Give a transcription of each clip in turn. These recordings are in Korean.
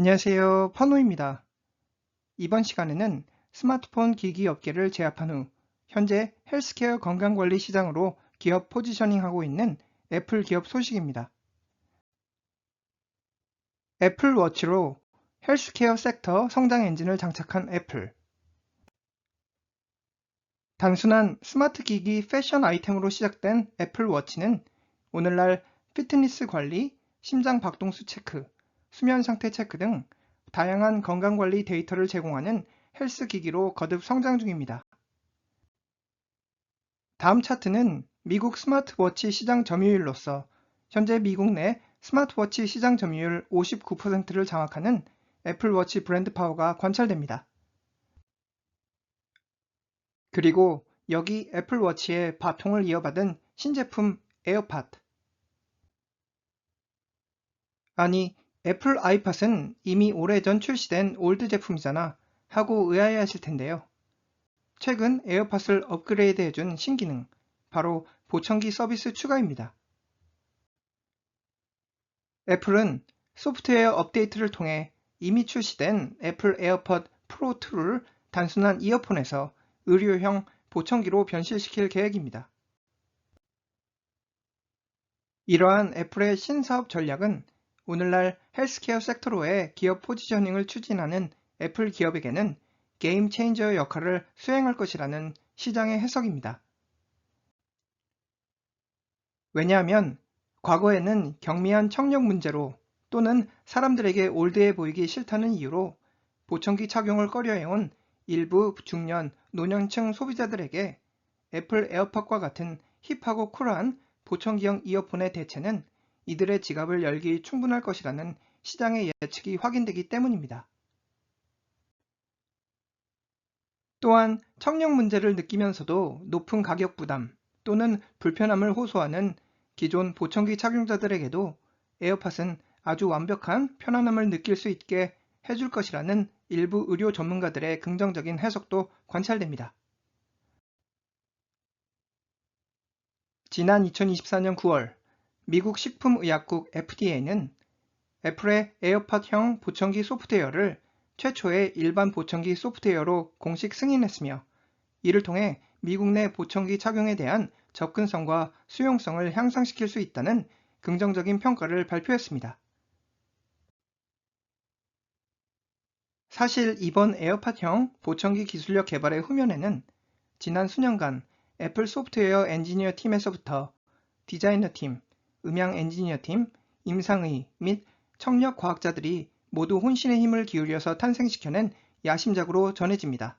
안녕하세요. 파노입니다. 이번 시간에는 스마트폰 기기 업계를 제압한 후 현재 헬스케어 건강관리 시장으로 기업 포지셔닝하고 있는 애플 기업 소식입니다. 애플 워치로 헬스케어 섹터 성장 엔진을 장착한 애플 단순한 스마트 기기 패션 아이템으로 시작된 애플 워치는 오늘날 피트니스 관리, 심장 박동수 체크, 수면 상태 체크 등 다양한 건강관리 데이터를 제공하는 헬스 기기로 거듭 성장 중입니다. 다음 차트는 미국 스마트워치 시장 점유율로서 현재 미국 내 스마트워치 시장 점유율 59%를 장악하는 애플워치 브랜드 파워가 관찰됩니다. 그리고 여기 애플워치의 바통을 이어받은 신제품 에어팟 아니 애플 아이팟은 이미 오래전 출시된 올드 제품이잖아 하고 의아해하실 텐데요. 최근 에어팟을 업그레이드 해준 신기능, 바로 보청기 서비스 추가입니다. 애플은 소프트웨어 업데이트를 통해 이미 출시된 애플 에어팟 프로 2를 단순한 이어폰에서 의료형 보청기로 변실시킬 계획입니다. 이러한 애플의 신사업 전략은 오늘날 헬스케어 섹터로의 기업 포지셔닝을 추진하는 애플 기업에게는 게임 체인저 역할을 수행할 것이라는 시장의 해석입니다. 왜냐하면 과거에는 경미한 청력 문제로 또는 사람들에게 올드해 보이기 싫다는 이유로 보청기 착용을 꺼려해온 일부 중년, 노년층 소비자들에게 애플 에어팟과 같은 힙하고 쿨한 보청기형 이어폰의 대체는 이들의 지갑을 열기 충분할 것이라는 시장의 예측이 확인되기 때문입니다. 또한 청력 문제를 느끼면서도 높은 가격 부담 또는 불편함을 호소하는 기존 보청기 착용자들에게도 에어팟은 아주 완벽한 편안함을 느낄 수 있게 해줄 것이라는 일부 의료 전문가들의 긍정적인 해석도 관찰됩니다. 지난 2024년 9월 미국 식품의약국 FDA는 애플의 에어팟형 보청기 소프트웨어를 최초의 일반 보청기 소프트웨어로 공식 승인했으며 이를 통해 미국 내 보청기 착용에 대한 접근성과 수용성을 향상시킬 수 있다는 긍정적인 평가를 발표했습니다. 사실 이번 에어팟형 보청기 기술력 개발의 후면에는 지난 수년간 애플 소프트웨어 엔지니어 팀에서부터 디자이너 팀, 음향 엔지니어 팀, 임상의 및 청력 과학자들이 모두 혼신의 힘을 기울여서 탄생시켜낸 야심작으로 전해집니다.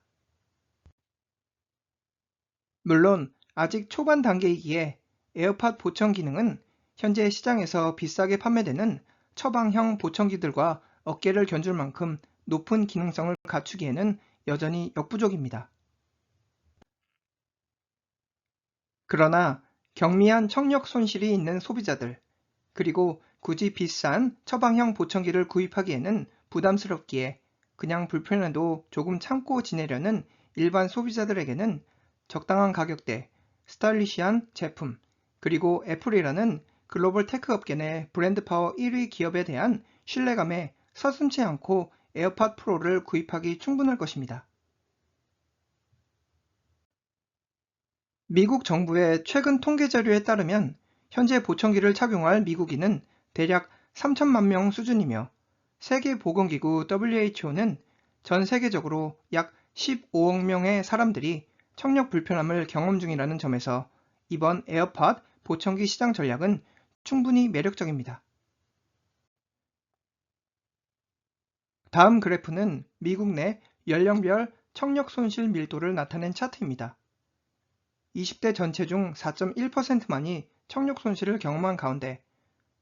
물론 아직 초반 단계이기에 에어팟 보청 기능은 현재 시장에서 비싸게 판매되는 처방형 보청기들과 어깨를 견줄 만큼 높은 기능성을 갖추기에는 여전히 역부족입니다. 그러나 경미한 청력 손실이 있는 소비자들, 그리고 굳이 비싼 처방형 보청기를 구입하기에는 부담스럽기에 그냥 불편해도 조금 참고 지내려는 일반 소비자들에게는 적당한 가격대, 스타일리시한 제품, 그리고 애플이라는 글로벌 테크 업계 내 브랜드 파워 1위 기업에 대한 신뢰감에 서슴지 않고 에어팟 프로를 구입하기 충분할 것입니다. 미국 정부의 최근 통계 자료에 따르면 현재 보청기를 착용할 미국인은 대략 3천만 명 수준이며 세계보건기구 WHO는 전 세계적으로 약 15억 명의 사람들이 청력 불편함을 경험 중이라는 점에서 이번 에어팟 보청기 시장 전략은 충분히 매력적입니다. 다음 그래프는 미국 내 연령별 청력 손실 밀도를 나타낸 차트입니다. 20대 전체 중 4.1%만이 청력 손실을 경험한 가운데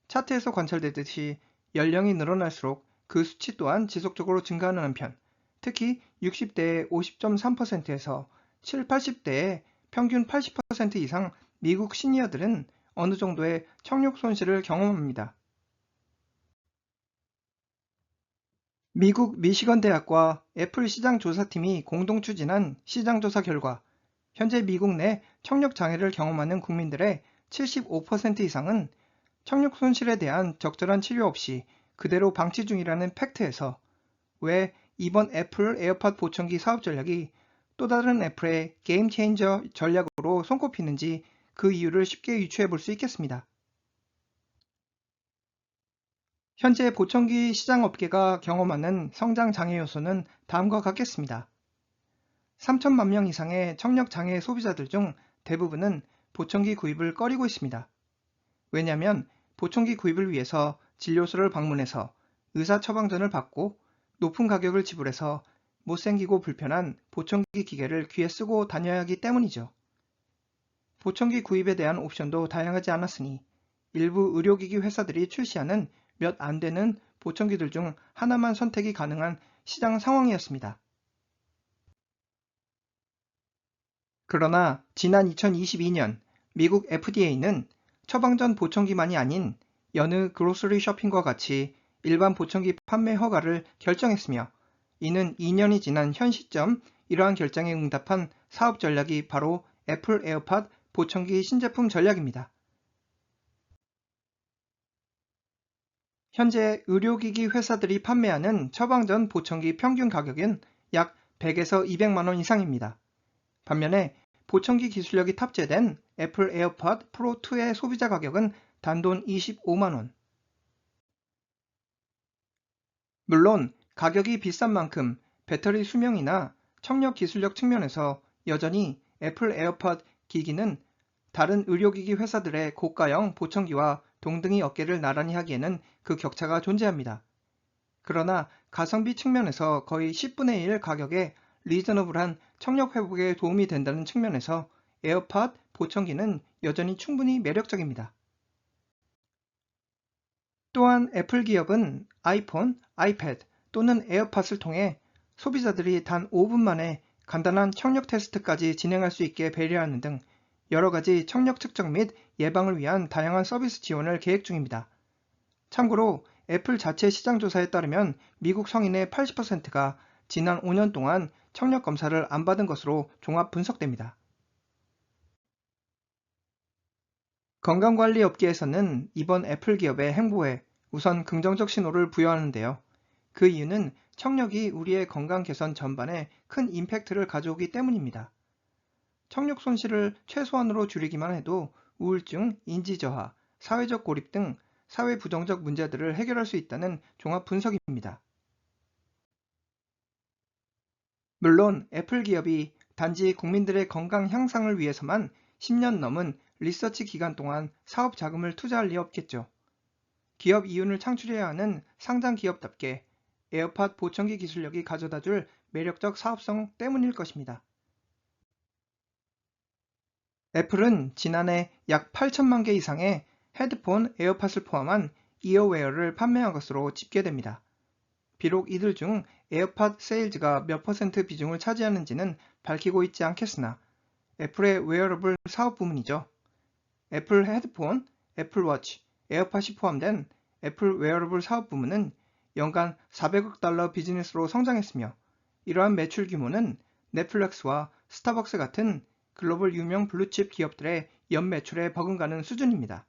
차트에서 관찰되듯이 연령이 늘어날수록 그 수치 또한 지속적으로 증가하는 한편 특히 60대의 50.3%에서 7, 80대의 평균 80% 이상 미국 시니어들은 어느 정도의 청력 손실을 경험합니다. 미국 미시건 대학과 애플 시장 조사팀이 공동 추진한 시장 조사 결과 현재 미국 내 청력 장애를 경험하는 국민들의 75% 이상은 청력 손실에 대한 적절한 치료 없이 그대로 방치 중이라는 팩트에서 왜 이번 애플 에어팟 보청기 사업 전략이 또 다른 애플의 게임 체인저 전략으로 손꼽히는지 그 이유를 쉽게 유추해 볼 수 있겠습니다. 현재 보청기 시장 업계가 경험하는 성장 장애 요소는 다음과 같겠습니다. 3천만 명 이상의 청력 장애 소비자들 중 대부분은 보청기 구입을 꺼리고 있습니다. 왜냐하면 보청기 구입을 위해서 진료소를 방문해서 의사 처방전을 받고 높은 가격을 지불해서 못생기고 불편한 보청기 기계를 귀에 쓰고 다녀야 하기 때문이죠. 보청기 구입에 대한 옵션도 다양하지 않았으니 일부 의료기기 회사들이 출시하는 몇 안 되는 보청기들 중 하나만 선택이 가능한 시장 상황이었습니다. 그러나 지난 2022년 미국 FDA는 처방전 보청기만이 아닌 여느 그로스리 쇼핑과 같이 일반 보청기 판매 허가를 결정했으며 이는 2년이 지난 현 시점 이러한 결정에 응답한 사업 전략이 바로 애플 에어팟 보청기 신제품 전략입니다. 현재 의료기기 회사들이 판매하는 처방전 보청기 평균 가격은 약 100에서 200만원 이상입니다. 반면에 보청기 기술력이 탑재된 애플 에어팟 프로 2의 소비자 가격은 단돈 25만원. 물론 가격이 비싼 만큼 배터리 수명이나 청력 기술력 측면에서 여전히 애플 에어팟 기기는 다른 의료기기 회사들의 고가형 보청기와 동등이 어깨를 나란히 하기에는 그 격차가 존재합니다. 그러나 가성비 측면에서 거의 10분의 1 가격에 리저너블한 청력 회복에 도움이 된다는 측면에서 에어팟 보청기는 여전히 충분히 매력적입니다. 또한 애플 기업은 아이폰, 아이패드 또는 에어팟을 통해 소비자들이 단 5분 만에 간단한 청력 테스트까지 진행할 수 있게 배려하는 등 여러 가지 청력 측정 및 예방을 위한 다양한 서비스 지원을 계획 중입니다. 참고로 애플 자체 시장 조사에 따르면 미국 성인의 80%가 지난 5년 동안 청력 검사를 안 받은 것으로 종합 분석됩니다. 건강관리 업계에서는 이번 애플 기업의 행보에 우선 긍정적 신호를 부여하는데요. 그 이유는 청력이 우리의 건강 개선 전반에 큰 임팩트를 가져오기 때문입니다. 청력 손실을 최소한으로 줄이기만 해도 우울증, 인지저하, 사회적 고립 등 사회 부정적 문제들을 해결할 수 있다는 종합 분석입니다. 물론 애플 기업이 단지 국민들의 건강 향상을 위해서만 10년 넘은 리서치 기간 동안 사업 자금을 투자할 리 없겠죠. 기업 이윤을 창출해야 하는 상장 기업답게 에어팟 보청기 기술력이 가져다 줄 매력적 사업성 때문일 것입니다. 애플은 지난해 약 8천만 개 이상의 헤드폰 에어팟을 포함한 이어웨어를 판매한 것으로 집계됩니다. 비록 이들 중 에어팟 세일즈가 몇 퍼센트 비중을 차지하는지는 밝히고 있지 않겠으나 애플의 웨어러블 사업 부문이죠. 애플 헤드폰, 애플 워치, 에어팟이 포함된 애플 웨어러블 사업 부문은 연간 400억 달러 비즈니스로 성장했으며 이러한 매출 규모는 넷플릭스와 스타벅스 같은 글로벌 유명 블루칩 기업들의 연매출에 버금가는 수준입니다.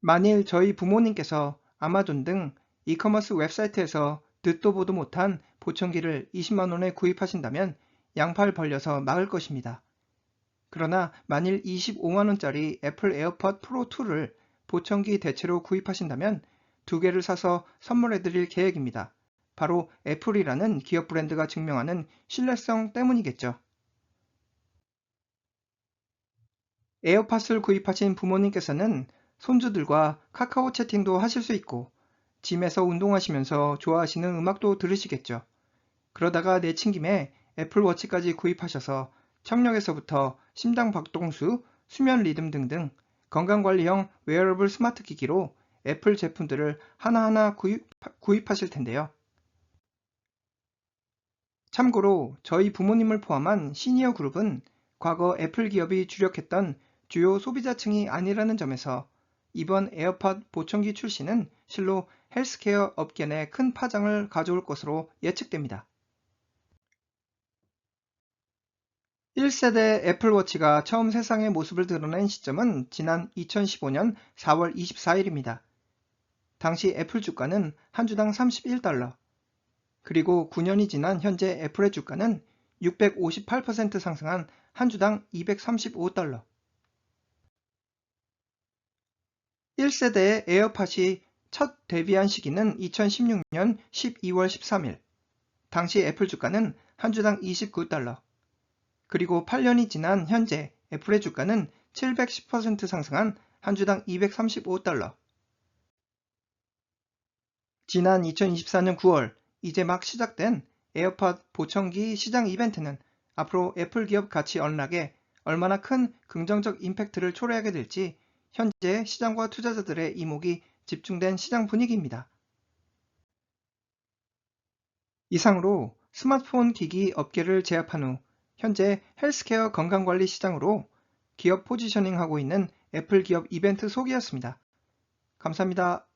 만일 저희 부모님께서 아마존 등 이커머스 웹사이트에서 듣도 보도 못한 보청기를 20만원에 구입하신다면 양팔 벌려서 막을 것입니다. 그러나 만일 25만원짜리 애플 에어팟 프로 2를 보청기 대체로 구입하신다면 두 개를 사서 선물해 드릴 계획입니다. 바로 애플이라는 기업 브랜드가 증명하는 신뢰성 때문이겠죠. 에어팟을 구입하신 부모님께서는 손주들과 카카오 채팅도 하실 수 있고 짐에서 운동하시면서 좋아하시는 음악도 들으시겠죠. 그러다가 내친 김에 애플워치까지 구입하셔서 청력에서부터 심장 박동수, 수면 리듬 등등 건강관리형 웨어러블 스마트 기기로 애플 제품들을 하나하나 구입, 구입하실 텐데요. 참고로 저희 부모님을 포함한 시니어 그룹은 과거 애플 기업이 주력했던 주요 소비자층이 아니라는 점에서 이번 에어팟 보청기 출시는 실로 헬스케어 업계 내 큰 파장을 가져올 것으로 예측됩니다. 1세대 애플워치가 처음 세상의 모습을 드러낸 시점은 지난 2015년 4월 24일입니다. 당시 애플 주가는 한 주당 31달러. 그리고 9년이 지난 현재 애플의 주가는 658% 상승한 한 주당 235달러. 1세대의 에어팟이 첫 데뷔한 시기는 2016년 12월 13일. 당시 애플 주가는 한 주당 29달러. 그리고 8년이 지난 현재 애플의 주가는 710% 상승한 한 주당 235달러. 지난 2024년 9월 이제 막 시작된 에어팟 보청기 시장 이벤트는 앞으로 애플 기업 가치 언락에 얼마나 큰 긍정적 임팩트를 초래하게 될지 현재 시장과 투자자들의 이목이 집중된 시장 분위기입니다. 이상으로 스마트폰 기기 업계를 제압한 후 현재 헬스케어 건강관리 시장으로 기업 포지셔닝하고 있는 애플 기업 이벤트 소개였습니다. 감사합니다.